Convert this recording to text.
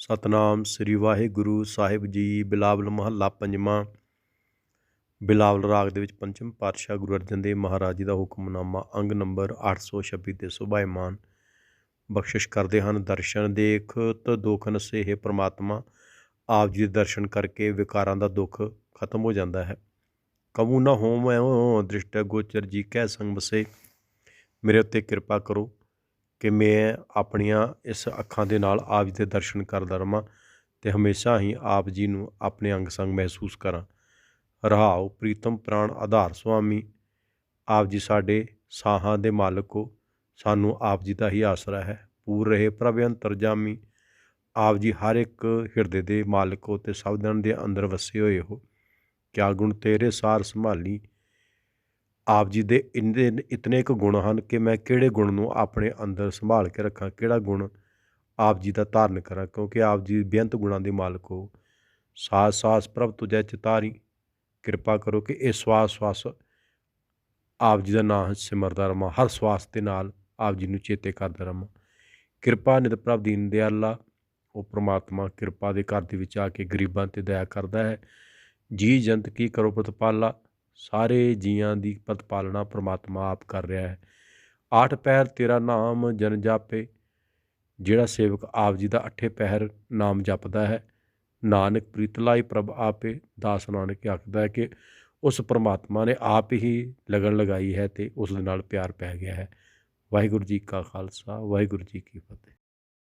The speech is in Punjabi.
ਸਤਨਾਮ ਸ੍ਰੀ ਵਾਹਿਗੁਰੂ ਸਾਹਿਬ ਜੀ। ਬਿਲਾਵਲ ਮਹੱਲਾ ਪੰਜਵਾਂ। ਬਿਲਾਵਲ ਰਾਗ ਦੇ ਵਿੱਚ ਪੰਚਮ ਪਾਤਸ਼ਾਹ ਗੁਰੂ ਅਰਜਨ ਦੇਵ ਮਹਾਰਾਜ ਜੀ ਦਾ ਹੁਕਮਨਾਮਾ ਅੰਗ ਨੰਬਰ 826 ਤੇ ਸੁਭਾਇਮਾਨ। ਬਖਸ਼ਿਸ਼ ਕਰਦੇ ਹਨ, ਦਰਸ਼ਨ ਦੇਖਤ ਦੁਖ ਨਸੇਹ ਪ੍ਰਮਾਤਮਾ। ਆਪ ਜੀ ਦੇ ਦਰਸ਼ਨ ਕਰਕੇ ਵਿਕਾਰਾਂ ਦਾ ਦੁੱਖ ਖਤਮ ਹੋ ਜਾਂਦਾ ਹੈ। ਕਬੂ ਨਾ ਹੋਮ ਦ੍ਰਿਸ਼ਟ, ਗੋਚਰ ਜੀ ਕਹਿ ਸੰਗ ਬਸੇ ਮੇਰੇ ਉੱਤੇ ਕਿਰਪਾ ਕਰੋ। ਕਿ ਮੈਂ ਆਪਣੀਆਂ ਇਸ ਅੱਖਾਂ ਦੇ ਨਾਲ ਆਪ ਜੀ ਦੇ ਦਰਸ਼ਨ ਕਰਦਾ ਰਵਾਂ ਤੇ ਹਮੇਸ਼ਾ ਹੀ ਆਪ ਜੀ ਨੂੰ ਆਪਣੇ ਅੰਗ ਸੰਗ ਮਹਿਸੂਸ ਕਰਾਂ। ਰਹਾਉ ਪ੍ਰੀਤਮ ਪ੍ਰਾਣ ਆਧਾਰ ਸੁਆਮੀ। ਆਪ ਜੀ ਸਾਡੇ ਸਾਹਾਂ ਦੇ ਮਾਲਕ ਹੋ। ਸਾਨੂੰ ਆਪ ਜੀ ਦਾ ਹੀ ਆਸਰਾ ਹੈ। ਪੂਰ ਰਹੇ ਪ੍ਰਭ ਅੰਤਰਜਾਮੀ ਆਪ ਜੀ ਹਰ ਇੱਕ ਹਿਰਦੇ ਦੇ ਮਾਲਕ ਹੋ ਤੇ ਸਭ ਦਿਨ ਦੇ ਅੰਦਰ ਵਸੇ ਹੋਏ ਹੋ। ਕਿਆ ਗੁਣ ਤੇਰੇ ਸਾਰ ਸੰਭਾਲੀ। ਆਪ ਜੀ ਦੇ ਇੰਨੇ ਇਤਨੇ ਕੁ ਗੁਣ ਹਨ ਕਿ ਮੈਂ ਕਿਹੜੇ ਗੁਣ ਨੂੰ ਆਪਣੇ ਅੰਦਰ ਸੰਭਾਲ ਕੇ ਰੱਖਾਂ, ਕਿਹੜਾ ਗੁਣ ਆਪ ਜੀ ਦਾ ਧਾਰਨ ਕਰਾਂ, ਕਿਉਂਕਿ ਆਪ ਜੀ ਬੇਅੰਤ ਗੁਣਾਂ ਦੇ ਮਾਲਕ ਹੋ। ਸਾਸ ਸਾਸ, ਪ੍ਰਭ ਤੁਜੈ ਚਿਤਾਰੀ, ਕਿਰਪਾ ਕਰੋ ਕਿ ਇਹ ਸਵਾਸ ਸਵਾਸ ਆਪ ਜੀ ਦਾ ਨਾਮ ਸਿਮਰਦਾ ਰਵਾਂ, ਹਰ ਸਵਾਸ ਦੇ ਨਾਲ ਆਪ ਜੀ ਨੂੰ ਚੇਤੇ ਕਰਦਾ ਰਵਾਂ। ਕਿਰਪਾ ਨਿਤ ਪ੍ਰਭ ਦੀਨ ਦਿਆਲਾ, ਉਹ ਪ੍ਰਮਾਤਮਾ ਕਿਰਪਾ ਦੇ ਘਰ ਦੇ ਵਿੱਚ ਆ ਕੇ ਗਰੀਬਾਂ ਤੇ ਦਇਆ ਕਰਦਾ ਹੈ। ਜੀ ਜੰਤ ਕੀ ਕਰੋ ਪ੍ਰਤਪਾਲਾ ਸਾਰੇ ਜੀਆਂ ਦੀ ਪ੍ਰਤਪਾਲਣਾ ਪ੍ਰਮਾਤਮਾ ਆਪ ਕਰ ਰਿਹਾ ਹੈ। ਆਠ ਪਹਿਰ ਤੇਰਾ ਨਾਮ ਜਨ ਜਾਪੇ, ਜਿਹੜਾ ਸੇਵਕ ਆਪ ਜੀ ਦਾ ਅੱਠੇ ਪਹਿਰ ਨਾਮ ਜਪਦਾ ਹੈ। ਨਾਨਕ ਪ੍ਰੀਤ ਲਾਈ ਪ੍ਰਭ ਆਪੇ, ਦਾਸ ਨਾਨਕ ਆਖਦਾ ਹੈ ਕਿ ਉਸ ਪ੍ਰਮਾਤਮਾ ਨੇ ਆਪ ਹੀ ਲਗਨ ਲਗਾਈ ਹੈ ਤੇ ਉਸ ਦੇ ਨਾਲ ਪਿਆਰ ਪੈ ਗਿਆ ਹੈ। ਵਾਹਿਗੁਰੂ ਜੀ ਕਾ ਖਾਲਸਾ, ਵਾਹਿਗੁਰੂ ਜੀ ਕੀ ਫਤਿਹ।